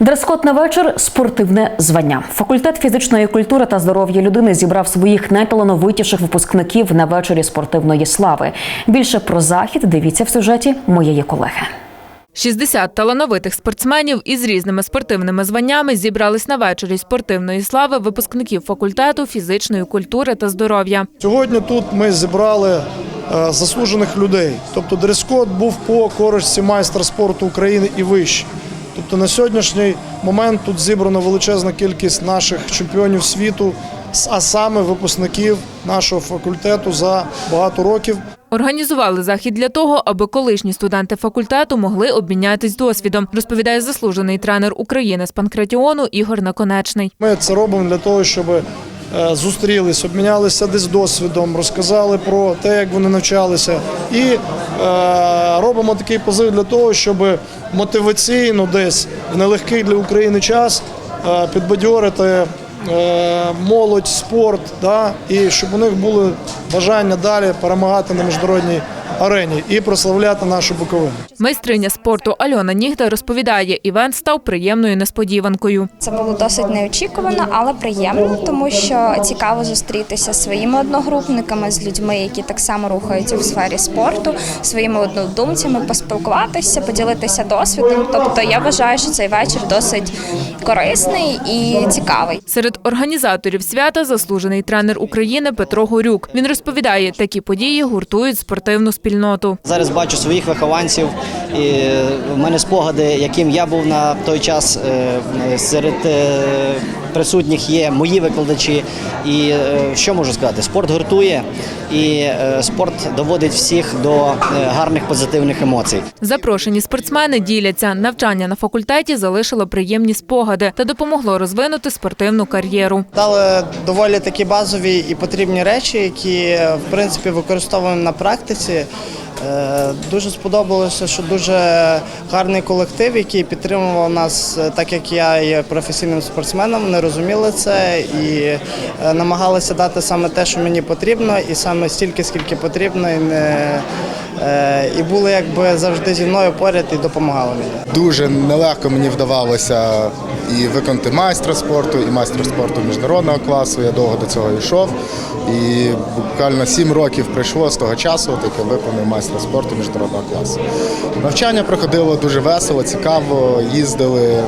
Дрес-код на вечір спортивне звання. Факультет фізичної культури та здоров'я людини зібрав своїх найталановитіших випускників на вечорі спортивної слави. Більше про захід дивіться в сюжеті моєї колеги. 60 талановитих спортсменів із різними спортивними званнями зібрались на вечорі спортивної слави випускників факультету фізичної культури та здоров'я. Сьогодні тут ми зібрали е, заслужених людей. Тобто дрес-код був по корочці майстра спорту України і вище. Тобто на сьогоднішній момент тут зібрана величезна кількість наших чемпіонів світу, а саме випускників нашого факультету за багато років. Організували захід для того, аби колишні студенти факультету могли обмінятись досвідом, розповідає заслужений тренер України з панкратіону Ігор Наконечний. Ми це робимо для того, щоб зустрілись, обмінялися десь досвідом, розказали про те, як вони навчалися, і е, робимо такий позив для того, щоб мотиваційно десь в нелегкий для України час е, підбадьорити е, молодь, спорт, да, і щоб у них було бажання далі перемагати на міжнародній арені і прославляти нашу Буковину. Майстриня спорту Альона Нігда розповідає, івент став приємною несподіванкою. Це було досить неочікувано, але приємно, тому що цікаво зустрітися зі своїми одногрупниками, з людьми, які так само рухаються в сфері спорту, своїми однодумцями, поспілкуватися, поділитися досвідом. Тобто я вважаю, що цей вечір досить корисний і цікавий. Серед організаторів свята заслужений тренер України Петро Горюк. Він розповідає, такі події гуртують спортивну спільноту. Зараз бачу своїх вихованців, і в мене спогади, яким я був на той час. Е, Серед е, присутніх є мої викладачі. І е, що можу сказати? Спорт гуртує, і спорт доводить всіх до гарних позитивних емоцій. Запрошені спортсмени діляться. Навчання на факультеті залишило приємні спогади та допомогло розвинути спортивну кар'єру. Дали доволі такі базові і потрібні речі, які в принципі використовуємо на практиці. Allah. Дуже сподобалося, що дуже гарний колектив, який підтримував нас, е, так як я є професійним спортсменом, вони розуміли це і е, намагалися дати саме те, що мені потрібно, і саме стільки, скільки потрібно, і не е, і були якби завжди зі мною поряд і допомагали мені. Дуже нелегко мені вдавалося і виконати майстра спорту, і майстра спорту міжнародного класу. Я довго до цього йшов. І буквально сім років пройшло з того часу, як я виконав майстра спорту міжнародного класу. Навчання проходило дуже весело, цікаво. Їздили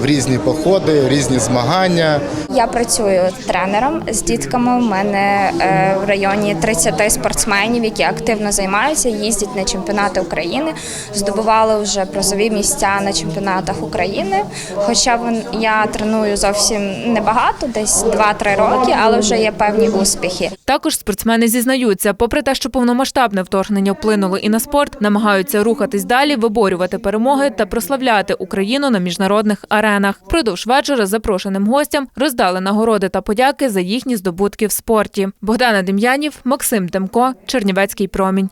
в різні походи, різні змагання. Я працюю тренером з дітками. У мене е, в районі 30 спортсменів, які активно займаються, їздять на чемпіонати України, здобували вже призові місця на чемпіонатах України. Хоча я треную зовсім небагато, десь 2-3 роки, але вже є певні успіхи. Також спортсмени зізнаються, попри те, що повномасштабне вторгнення вплинуло і на спорт, намагаються рухатись далі, виборювати перемоги та прославляти Україну на міжнародних аренах. Продовж вечора запрошеним гостям роздали нагороди та подяки за їхні здобутки в спорті. Богдана Дем'янів, Максим Демко, Чернівецький промінь.